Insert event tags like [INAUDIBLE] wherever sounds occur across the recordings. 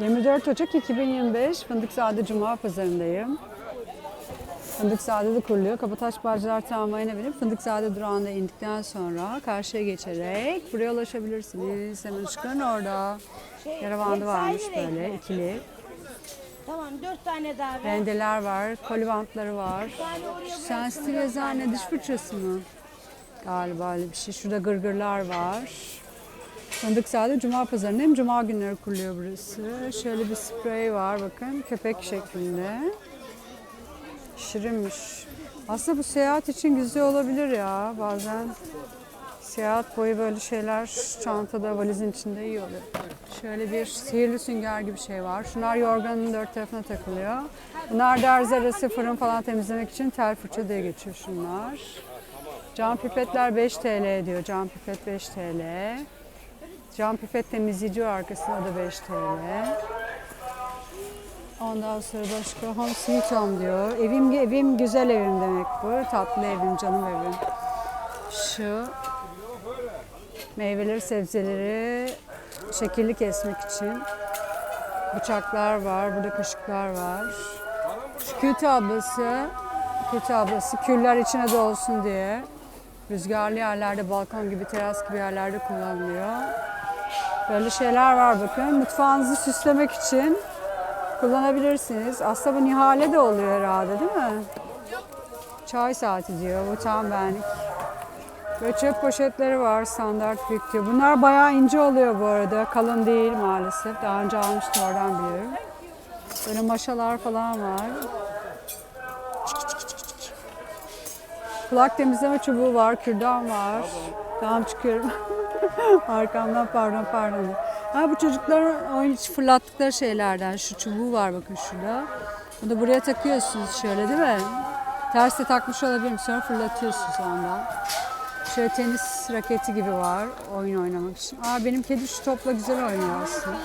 24 Ocak 2025 Fındıkzade Cuma Pazarındayım. Fındıkzade'de kuruluyor. Kabataş Bağcılar tramvayına binip Fındıkzade durağında indikten sonra karşıya geçerek buraya ulaşabilirsiniz. Hemen ışıkların orada. Bandı varmış böyle ikili. Tamam dört tane daha ver. Rendeler var, koli bantları var. Şu sensitif eczane diş fırçası mı? Galiba öyle bir şey. Şurada gırgırlar var. Fındıkzade Cuma Pazarı'ndayım. Cuma günleri kuruluyor burası. Şöyle bir sprey var bakın. Köpek şeklinde. Şirinmiş. Aslında bu seyahat için güzel olabilir ya. Bazen seyahat boyu böyle şeyler çantada, valizin içinde iyi oluyor. Şöyle bir sihirli sünger gibi şey var. Şunlar yorganın dört tarafına takılıyor. Bunlar derz arası fırın falan temizlemek için tel fırça diye geçiyor şunlar. Cam pipetler 5 TL diyor. Cam pipet 5 TL. Cam pipet temizleyici var arkasında da 5 TL. Ondan sonra başka home sweet home diyor. Evim, evim güzel evim demek bu. Tatlı evim, canım evim. Şu meyveleri, sebzeleri şekilli kesmek için bıçaklar var. Burada kaşıklar var. Şu kötü ablası, kötü ablası küller içine dolsun diye rüzgarlı yerlerde, balkon gibi, teras gibi yerlerde kullanılıyor. Böyle şeyler var bakın. Mutfağınızı süslemek için kullanabilirsiniz. Aslında bu Nihale de oluyor herhalde değil mi? Çay saati diyor. Bu tam benlik. Ve çöp poşetleri var standart büyük diyor. Bunlar bayağı ince oluyor bu arada. Kalın değil maalesef. Daha önce almıştım oradan biliyorum. Böyle maşalar falan var. Kulak temizleme çubuğu var, kürdan var. Tamam çıkıyorum. [LAUGHS] Arkamdan pardon pardon. Ha bu çocukların oyun için fırlattıkları şeylerden. Şu çubuğu var bakın şurada. Bunu buraya takıyorsunuz şöyle değil mi? Terste takmış olabilirim sonra fırlatıyorsunuz ondan. Şöyle tenis raketi gibi var oyun oynamak için. Aa benim kedi şu topla güzel oynuyor aslında.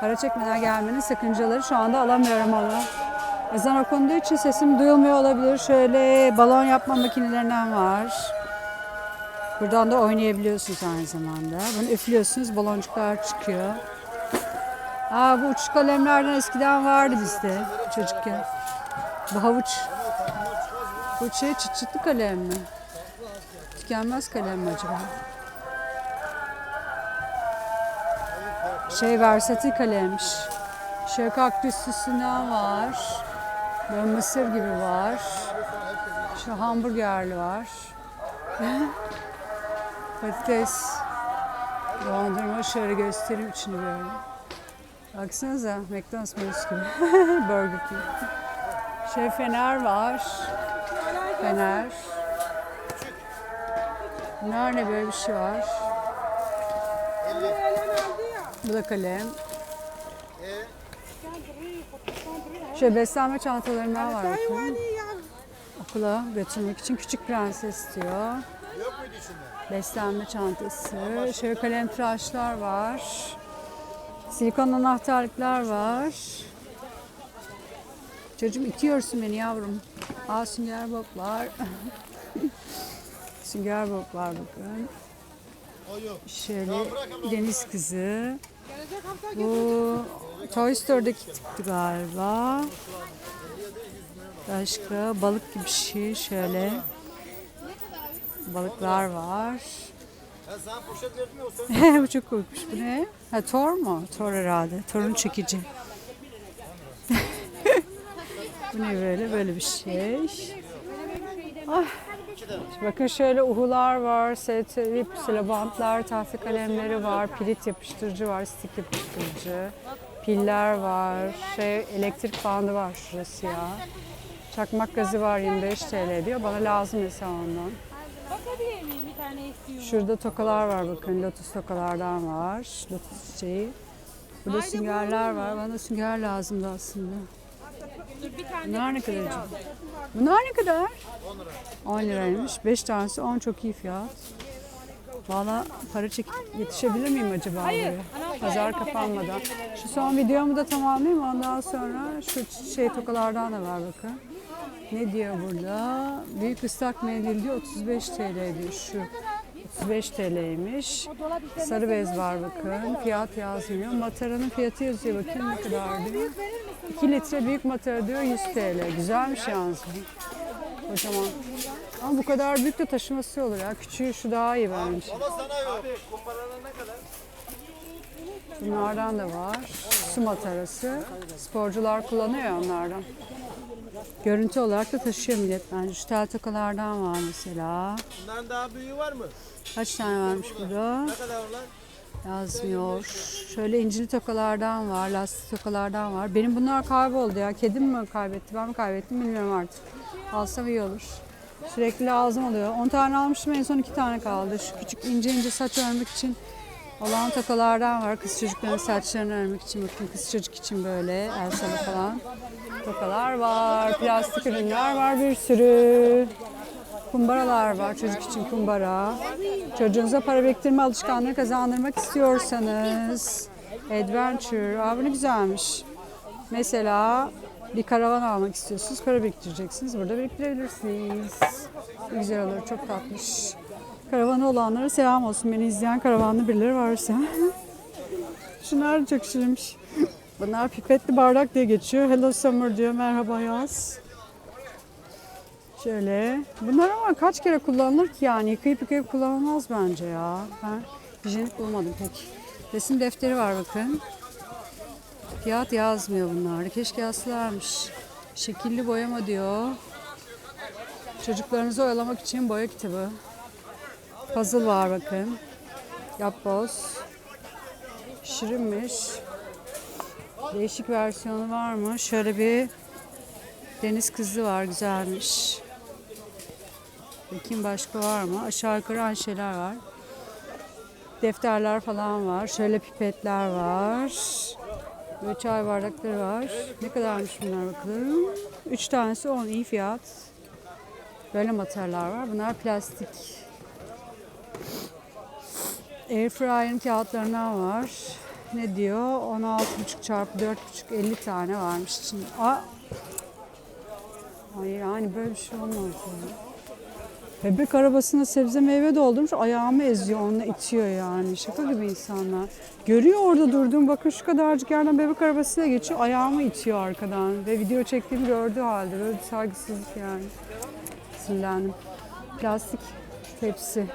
Para çekmeden gelmenin sakıncaları şu anda alamıyorum ama. Ezan okunduğu için sesim duyulmuyor olabilir. Şöyle balon yapma makinelerinden var. Buradan da oynayabiliyorsunuz aynı zamanda. Bunu üflüyorsunuz, baloncuklar çıkıyor. Aa bu uçuş kalemlerden eskiden vardı bizde çocukken. Bu havuç. Bu şey çıt çıtlı kalem mi? Tükenmez kalem mi acaba? Şey versatil kalemmiş. Şöyle kaktüs süsünden var. Böyle mısır gibi var. Şu hamburgerli var. [LAUGHS] Patates. Dondurma şöyle göstereyim içini böyle. Baksanıza McDonald's menüsü gibi. [LAUGHS] Burger King. Şey fener var. Fener. Bunlar ne böyle bir şey var. Bu da kalem. Şöyle beslenme çantalarından var. bakın. Okula götürmek için küçük prenses diyor. Beslenme çantası. Şöyle kalem tıraşlar var. Silikon anahtarlıklar var. Çocuğum itiyorsun beni yavrum. Aa sünger boblar. [LAUGHS] sünger boblar bakın. Şöyle deniz kızı. Bu Toy Store'daki tipti galiba. Başka balık gibi bir şey şöyle. Balıklar var. [LAUGHS] Bu çok komikmiş. Bu ne? Ha Thor mu? Thor herhalde. Thor'un çekici. [LAUGHS] bu ne böyle? Böyle bir şey. Ah. Bakın şöyle uhular var, set, ip, silabantlar, tahta kalemleri var, pirit yapıştırıcı var, stik yapıştırıcı, piller var, şey elektrik bandı var şurası ya. Çakmak gazı var 25 TL diyor. Bana lazım mesela ondan. Bakabilir miyim bir tane istiyorum. Şurada tokalar var bakın. Lotus tokalardan var. Lotus çiçeği. Burada süngerler var. Bana sünger lazımdı aslında. Bunlar ne kadar? Bunlar ne kadar? 10 liraymış. 5 tanesi 10 çok iyi fiyat. Valla para çekip yetişebilir miyim acaba buraya? Pazar kapanmadan. Şu son videomu da tamamlayayım. Ondan sonra şu şey tokalardan da var bakın. Ne diyor burada? Büyük ıslak mendil diyor 35 TL diyor şu. 35 TL'ymiş. Sarı bez var bakın. Fiyat yazmıyor. Mataranın fiyatı yazıyor. Bakın ne kadar diyor. 2 litre büyük matara diyor 100 TL. Güzelmiş yalnız. Kocaman. Ama bu kadar büyük de taşıması olur ya. Küçüğü şu daha iyi bence. Bunlardan da var. Su matarası. Sporcular kullanıyor onlardan. Görüntü olarak da taşıyor millet bence. Şu tel tokalardan var mesela. Bundan daha büyüğü var mı? Kaç tane varmış burada? Ne kadar onlar? Yazmıyor. Şöyle incili tokalardan var, lastik tokalardan var. Benim bunlar kayboldu ya. Kedim mi kaybetti, ben mi kaybettim bilmiyorum artık. Alsam iyi olur. Sürekli lazım oluyor. 10 tane almıştım en son 2 tane kaldı. Şu küçük ince ince saç örmek için olan tokalardan var. Kız çocukların saçlarını örmek için bakın kız çocuk için böyle el salı falan tokalar var. Plastik ürünler var bir sürü. Kumbaralar var çocuk için kumbara. Çocuğunuza para biriktirme alışkanlığı kazandırmak istiyorsanız Adventure. Aa bu ne güzelmiş. Mesela bir karavan almak istiyorsunuz. Para biriktireceksiniz. Burada biriktirebilirsiniz. Güzel olur. Çok tatlış. Karavanı olanlara selam olsun. Beni izleyen karavanlı birileri varsa. [LAUGHS] Şunlar çok şirinmiş. Bunlar pipetli bardak diye geçiyor. Hello Summer diyor. Merhaba yaz. Şöyle. Bunlar ama kaç kere kullanılır ki yani? Yıkayıp yıkayıp kullanılmaz bence ya. Ben hijyenik bulmadım pek. Resim defteri var bakın. Fiyat yazmıyor bunlar. Keşke yazsalarmış. Şekilli boyama diyor. Çocuklarınızı oyalamak için boya kitabı. Puzzle var bakın. Yapboz. Şirinmiş. Değişik versiyonu var mı? Şöyle bir deniz kızı var. Güzelmiş. Bakayım başka var mı? Aşağı yukarı aynı şeyler var. Defterler falan var. Şöyle pipetler var. Böyle çay bardakları var. Ne kadarmış bunlar bakalım. Üç tanesi 10 iyi fiyat. Böyle materyaller var. Bunlar plastik. Airfryer'ın kağıtlarından var. Ne diyor? 16,5 çarpı 4,5 50 tane varmış için. Aa. Ay yani böyle bir şey olmaz ya. Bebek arabasına sebze meyve doldurmuş ayağımı eziyor onunla itiyor yani. Şaka gibi insanlar. Görüyor orada durduğum bakın şu kadarcık yerden bebek arabasıyla geçiyor ayağımı itiyor arkadan. Ve video çektiğimi gördüğü halde böyle bir saygısızlık yani. Sinirlendim. Plastik tepsi.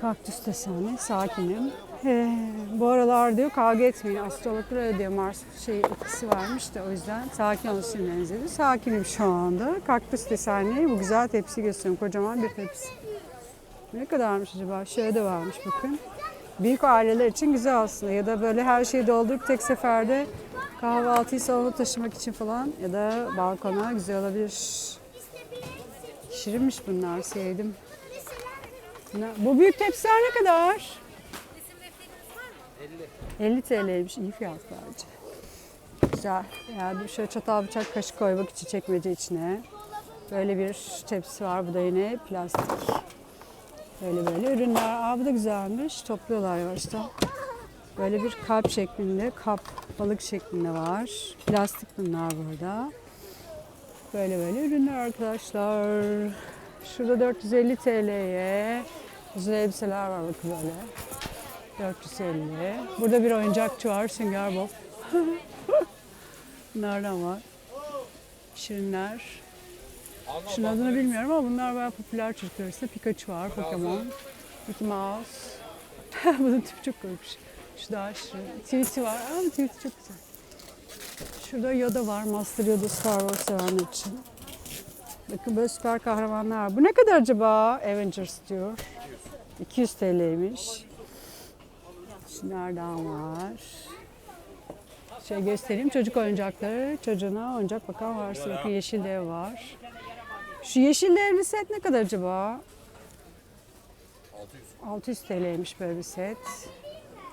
Kaktüs deseni sakinim. Ee, bu aralar diyor kavga etmeyin. Astrologlar öyle diyor. Mars şey etkisi varmış da o yüzden sakin olun sinirlerinize diyor. Sakinim şu anda. Kaktüs desenli bu güzel tepsi gösteriyorum. Kocaman bir tepsi. Ne kadarmış acaba? Şöyle de varmış bakın. Büyük aileler için güzel aslında. Ya da böyle her şeyi doldurup tek seferde kahvaltıyı salona taşımak için falan ya da balkona güzel olabilir. Şirinmiş bunlar sevdim. Bu büyük tepsiler ne kadar? 50 TL'ymiş. iyi fiyat bence. Güzel. Yani şöyle çatal bıçak kaşık koymak için çekmece içine. Böyle bir tepsi var. Bu da yine plastik. Böyle böyle ürünler. Aa bu da güzelmiş. Topluyorlar yavaştan. Böyle bir kalp şeklinde, kap balık şeklinde var. Plastik bunlar burada. Böyle böyle ürünler arkadaşlar. Şurada 450 TL'ye uzun elbiseler var bakın böyle. 450. Burada bir oyuncakçı var, Sünger Bob. [LAUGHS] Bunlardan var. Şirinler. Şunun adını bilmiyorum ama bunlar bayağı popüler çocuklar arasında. Pikachu var, Pokemon, Mickey Mouse. [LAUGHS] Bunun tipi çok garipmiş. Şu daha şirin. Tweety var. Bu Tweety çok güzel. Şurada Yoda var. Master Yoda Star Wars sevenler için. Bakın böyle süper kahramanlar var. Bu ne kadar acaba? Avengers diyor. 200 TL'ymiş. Şunlardan var. Şey göstereyim çocuk oyuncakları. Çocuğuna oyuncak bakan varsa bakın yeşil dev var. Şu yeşil devli set ne kadar acaba? 600 TL'ymiş böyle bir set.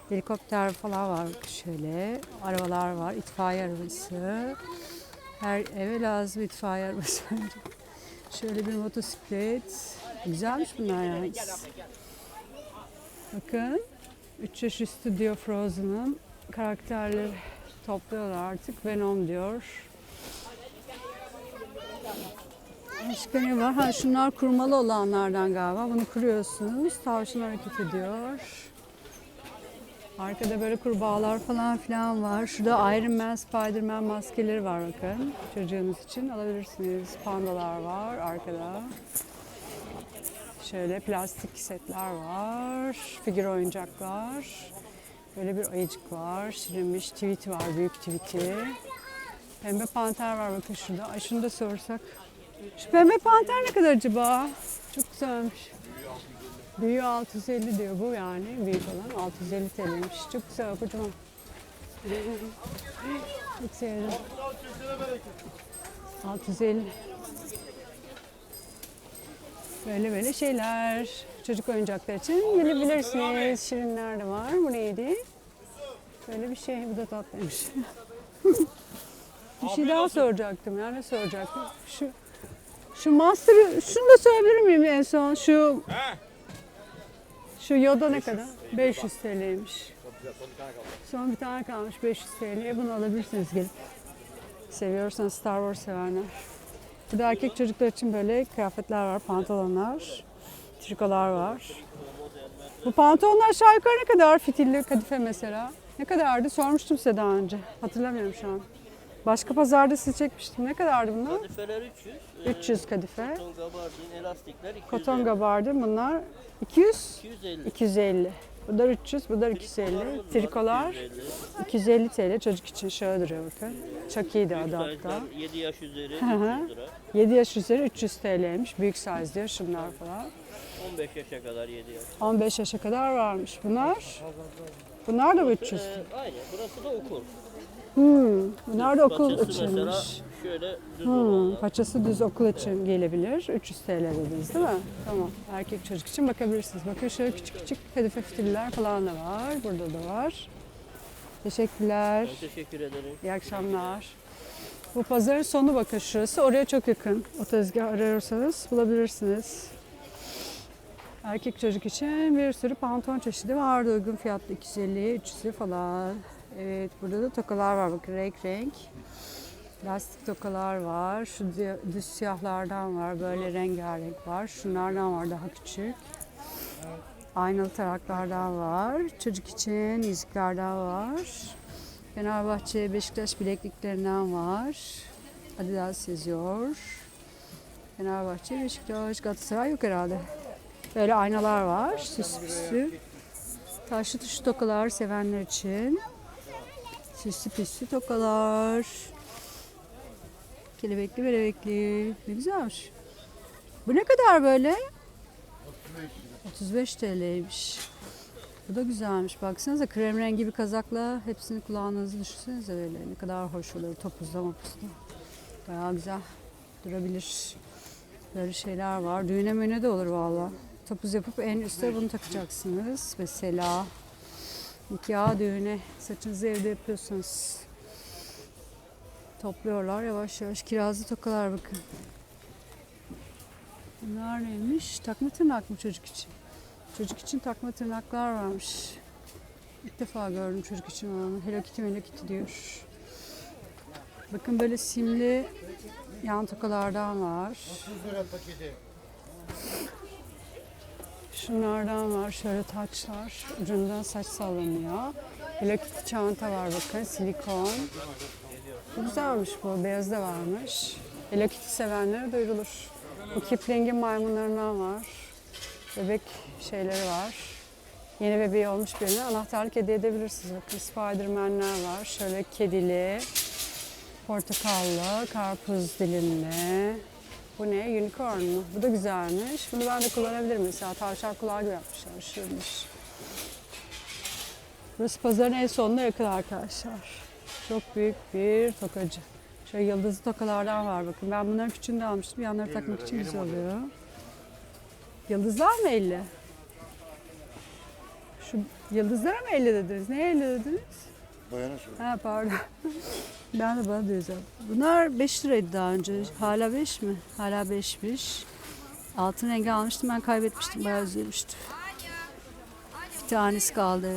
Helikopter falan var şöyle. Arabalar var. itfaiye arabası. Her eve lazım itfaiye arabası. [LAUGHS] şöyle bir motosiklet. Güzelmiş bunlar yani. Bakın. 3 yaş üstü diyor Frozen'ın. Karakterleri topluyorlar artık. Venom diyor. Başka ne var? Ha şunlar kurmalı olanlardan galiba. Bunu kuruyorsunuz. Tavşan hareket ediyor. Arkada böyle kurbağalar falan filan var. Şurada Iron Man, Spider-Man maskeleri var bakın. Çocuğunuz için alabilirsiniz. Pandalar var arkada. Şöyle plastik setler var. Figür oyuncaklar. Böyle bir ayıcık var. Şirinmiş tweety var. Büyük tweety. Pembe panter var bakın şurada. Ay şunu da sorsak. Şu pembe panter ne kadar acaba? Çok güzelmiş. Büyüğü 650 diyor bu yani. Büyük olan 650 TL'ymiş. Çok güzel kocaman. [LAUGHS] Çok sevdim. 650. Böyle böyle şeyler. Çocuk oyuncaklar için gelebilirsiniz. Şirinler de var. Bu neydi? Böyle bir şey. Bu da tatlıymış. [LAUGHS] bir şey daha soracaktım ya. Ne soracaktım? Şu şu master, şunu da söyleyebilir miyim en son? Şu şu Yoda ne kadar? 500 TL'ymiş. Son bir tane kalmış 500 TL. Bunu alabilirsiniz gelip. Seviyorsanız Star Wars sevenler. Burada erkek çocuklar için böyle kıyafetler var, pantolonlar, trikolar var. Bu pantolonlar aşağı yukarı ne kadar? Fitilli kadife mesela. Ne kadardı? Sormuştum size daha önce. Hatırlamıyorum şu an. Başka pazarda sizi çekmiştim. Ne kadardı bunlar? Kadifeler 300. 300 kadife. Koton gabardin, elastikler 250. Koton gabardin bunlar 200, 250. 250. Bunlar 300, bunlar 250. Trikolar 250 TL çocuk için şöyle duruyor bakın. Çok iyiydi adı hatta. 7 yaş üzeri Hı hı. 300 lira. 7 yaş üzeri 300 TL'ymiş. Büyük size diyor şunlar falan. 15 yaşa kadar 7 yaş. 15 yaşa kadar varmış. Bunlar Bunlar da mı 300? Ee, aynı. Burası da okul. Hmm. Bunlar da okul Paçası mesela içinmiş. şöyle düz Hmm. olanlar. Paçası düz okul için gelebilir. 300 TL dediniz değil mi? Tamam. Erkek çocuk için bakabilirsiniz. Bakın şöyle küçük küçük kadife fitiller falan da var. Burada da var. Teşekkürler. Ben teşekkür ederim. İyi akşamlar. Bu pazarın sonu bakın şurası. Oraya çok yakın. O tezgah arıyorsanız bulabilirsiniz. Erkek çocuk için bir sürü pantolon çeşidi vardı. Uygun fiyatlı 250 300 falan. Evet burada da tokalar var. Bakın renk renk. Lastik tokalar var. Şu düz siyahlardan var. Böyle rengarenk var. Şunlardan var daha küçük. Aynalı taraklardan var. Çocuk için yüzüklerden var. Fenerbahçe, Beşiktaş bilekliklerinden var. Adidas yazıyor. Fenerbahçe, Beşiktaş, Galatasaray yok herhalde. Böyle aynalar var. Süslü püslü. Taşlı tuşlu tokalar sevenler için. Süslü püslü tokalar. Kelebekli belebekli. Ne güzelmiş. Bu ne kadar böyle? 35 TL'ymiş. Bu da güzelmiş. Baksanıza krem rengi bir kazakla hepsini kulağınızı düşünsenize böyle. Ne kadar hoş olur topuzda mopuzda. Bayağı güzel durabilir. Böyle şeyler var. Düğüne müğüne de olur valla. Topuz yapıp en üstte bunu takacaksınız. Mesela nikah düğüne saçınızı evde yapıyorsanız. Topluyorlar yavaş yavaş. Kirazlı tokalar bakın. Bunlar neymiş? Takma tırnak mı çocuk için? Çocuk için takma tırnaklar varmış. İlk defa gördüm çocuk için olanı. Hello Kitty Hello Kitty diyor. Bakın böyle simli yan tokalardan var. Şunlardan var şöyle taçlar. Ucundan saç sallanıyor. Hello çanta var bakın silikon. Güzelmiş bu. Beyaz da varmış. Hello sevenlere duyurulur. Bu Kipling'in maymunlarından var. Bebek şeyleri var. Yeni bebeği olmuş birine anahtarlık hediye edebilirsiniz. Bakın Spiderman'ler var. Şöyle kedili, portakallı, karpuz dilimli. Bu ne? Unicorn mu? Bu da güzelmiş. Bunu ben de kullanabilirim mesela. Tavşan kulağı gibi yapmışlar. Şuymuş. Burası pazarın en sonuna yakın arkadaşlar. Çok büyük bir tokacı. Şöyle yıldızlı tokalardan var bakın. Ben bunların küçüğünü de almıştım. Yanları takmak için güzel oluyor. Yıldızlar mı 50? Şu yıldızlara mı 50 dediniz? Neye 50 dediniz? Bayana söyle. Ha pardon. [LAUGHS] ben de bana diyeceğim. Bunlar 5 liraydı daha önce. Hala 5 mi? Hala 5'miş. Altın rengi almıştım ben kaybetmiştim. Bayağı üzülmüştüm. Bir tanesi kaldı.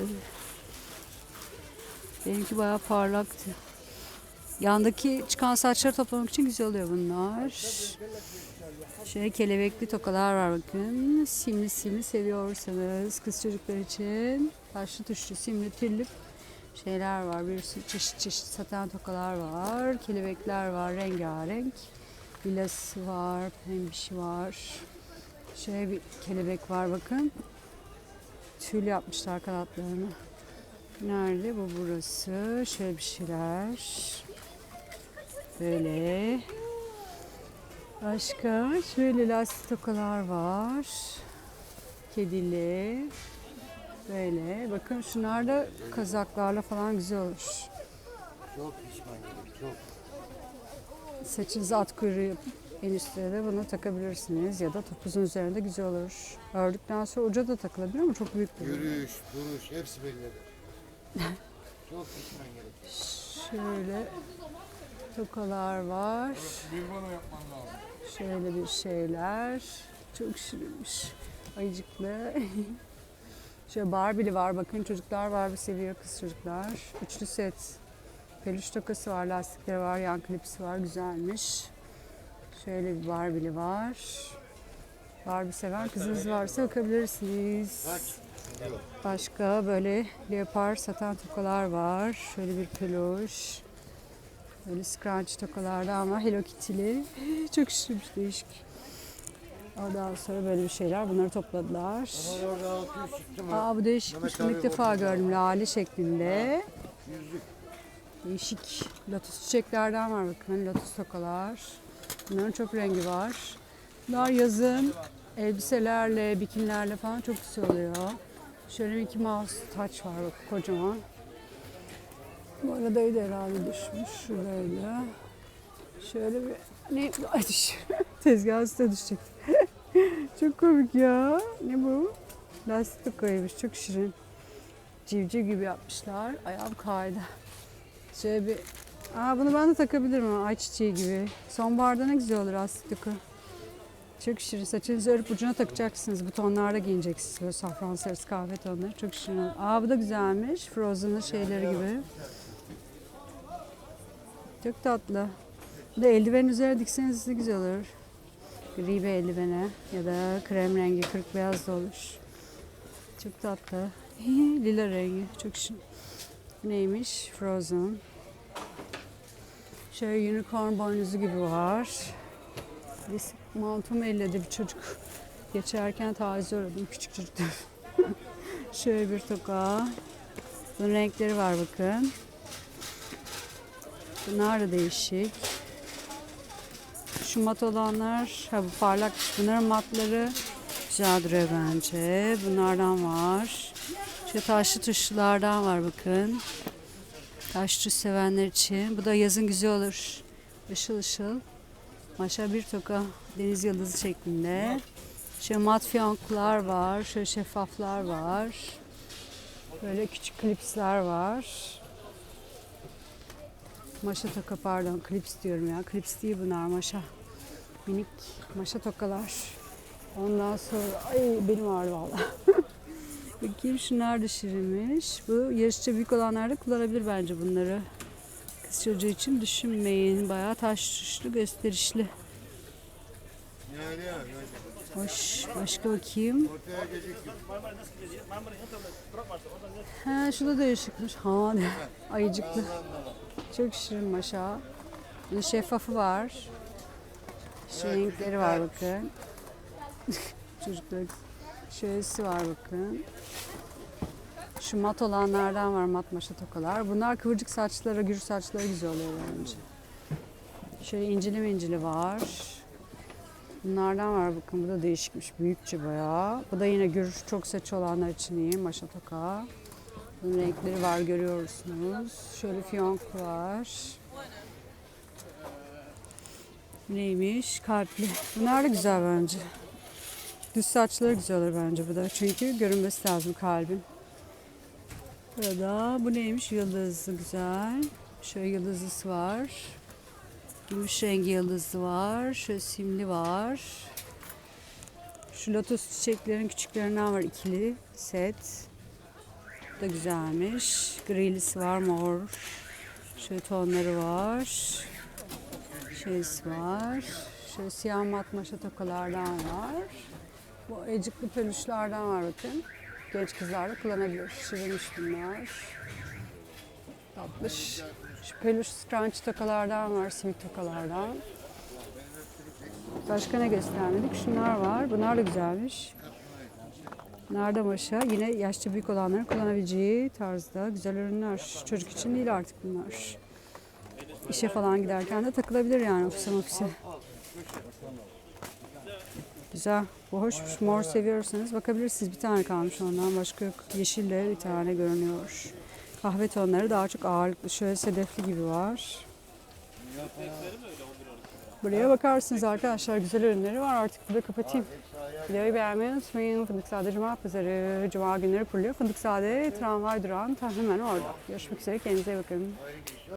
Benimki bayağı parlaktı. Yandaki çıkan saçları toplamak için güzel oluyor bunlar. Şöyle kelebekli tokalar var bakın. Simli simli seviyorsanız kız çocuklar için taşlı tuşlu simli tüllü şeyler var. Bir sürü çeşit çeşit saten tokalar var. Kelebekler var rengarenk. Vilası var, pembişi var. Şöyle bir kelebek var bakın. Tül yapmışlar kanatlarını. Nerede? Bu burası. Şöyle bir şeyler. Böyle. Başka şöyle lastik tokalar var. Kedili. Böyle. Bakın şunlar da kazaklarla falan güzel olur. Çok pişman çok. Saçınıza at kuyruğu yapıp en üstte de bunu takabilirsiniz. Ya da topuzun üzerinde güzel olur. Ördükten sonra uca da takılabilir ama çok büyük duruyor. Yürüyüş, duruş hepsi belli eder. [LAUGHS] çok pişman gibi. Şöyle tokalar var. Şöyle bir şeyler. Çok şirinmiş. Ayıcıklı. [LAUGHS] Şöyle Barbie'li var. Bakın çocuklar Barbie seviyor kız çocuklar. Üçlü set. Peluş tokası var, lastikleri var, yan klipsi var. Güzelmiş. Şöyle bir Barbie'li var. Barbie seven kızınız varsa bakabilirsiniz. Başka böyle leopar satan tokalar var. Şöyle bir peluş. Böyle scrunch tokalarda ama Hello Kitty'li. Çok şirinmiş, değişik. Ondan sonra böyle bir şeyler. Bunları topladılar. Ama orada 600 çıktı mı? Aa bu değişikmiş. Bunu ilk defa gördüm. Lale şeklinde. Değişik. Lotus çiçeklerden var bakın. Lotus tokalar. Bunların çok rengi var. Bunlar yazın elbiselerle, bikinilerle falan çok güzel oluyor. Şöyle Mickey Mouse taç var bak kocaman. Bu aradaydı herhalde düşmüş. Şuradaydı. Şöyle bir ne ay düş. [LAUGHS] Tezgahın üstüne düşecek. Çok komik ya. Ne bu? Lastik tokaymış. Çok şirin. Civciv gibi yapmışlar. Ayağım kaydı. Şöyle bir... Aa bunu ben de takabilirim ama ayçiçeği gibi. Sonbaharda ne güzel olur lastik takı. Çok şirin. Saçınızı örüp ucuna takacaksınız. Bu tonlarda giyineceksiniz. Böyle safran sarısı kahve tonları. Çok şirin olur. Aa bu da güzelmiş. Frozen'ın şeyleri gibi. Çok tatlı. Bu da eldiven üzerine dikseniz de güzel olur. Gri bir eldivene ya da krem rengi kırık beyaz da olur. Çok tatlı. [LAUGHS] Lila rengi. Çok şirin. Neymiş? Frozen. Şöyle unicorn boynuzu gibi var. Biz montumu elledi bir çocuk. Geçerken tacize uğradım küçük çocuk. [LAUGHS] Şöyle bir toka. Bunun renkleri var bakın. Bunlar da değişik. Şu mat olanlar, ha bu parlak, bunların matları duruyor bence. Bunlardan var. Şu taşlı tuşlulardan var bakın. Taş tuş sevenler için. Bu da yazın güzel olur. Işıl ışıl. Maşa bir toka deniz yıldızı şeklinde. Şöyle mat fiyonklar var. Şöyle şeffaflar var. Böyle küçük klipsler var. Maşa toka pardon klips diyorum ya. Klips değil bunlar maşa. Minik maşa tokalar. Ondan sonra ay benim ağrı valla. [LAUGHS] Bakayım şunlar da şirinmiş. Bu yarışça büyük olanlar da kullanabilir bence bunları. Kız çocuğu için düşünmeyin. Bayağı taş tuşlu gösterişli. Hoş. Başka bakayım. Ha şurada da ışıkmış. Ha? [LAUGHS] Ayıcıklı. Çok şirin maşa. Şeffafı var. Şu renkleri var bakın. [LAUGHS] Çocuklar. Şöylesi var bakın. Şu mat olanlardan var mat maşa tokalar. Bunlar kıvırcık saçlara, gür saçlara güzel oluyor bence. Şöyle incili incili var. Bunlardan var bakın bu da değişikmiş büyükçe bayağı. Bu da yine gür çok saç olanlar için iyi maşa toka. Bunun renkleri var görüyorsunuz. Şöyle fiyonk var. Neymiş? Kalpli. Bunlar da güzel bence. Düz saçları güzel olur bence bu da. Çünkü görünmesi lazım kalbin. Burada bu neymiş? Yıldızlı güzel. Şöyle yıldızlısı var. Gümüş rengi yıldızlı var. Şöyle simli var. Şu lotus çiçeklerin küçüklerinden var ikili set. Bu da güzelmiş. Grilisi var mor. Şöyle tonları var. Şeysi var. Şöyle siyah mat maşa tokalardan var. Bu ecikli peluşlardan var bakın. Genç kızlar da kullanabilir. Şirinmiş bunlar. Tatlış. Şu peluş scrunch tokalardan var, simit tokalardan. Başka ne göstermedik? Şunlar var. Bunlar da güzelmiş. Da maşa. Yine yaşça büyük olanların kullanabileceği tarzda güzel ürünler. Çocuk için değil artık bunlar. İşe falan giderken de takılabilir yani ofise ofise. Güzel. Bu hoşmuş. Mor seviyorsanız bakabilirsiniz. Bir tane kalmış ondan. Başka yok. Yeşil de bir tane görünüyor. Kahve tonları daha çok ağırlıklı. Şöyle sedefli gibi var. Buraya bakarsınız arkadaşlar. Güzel ürünleri var. Artık burada kapatayım. Videoyu beğenmeyi unutmayın. Fındıkzade Cuma Pazarı. Cuma günleri kuruluyor. Fındıkzade tramvay durağın hemen orada. Görüşmek üzere. Kendinize bakın.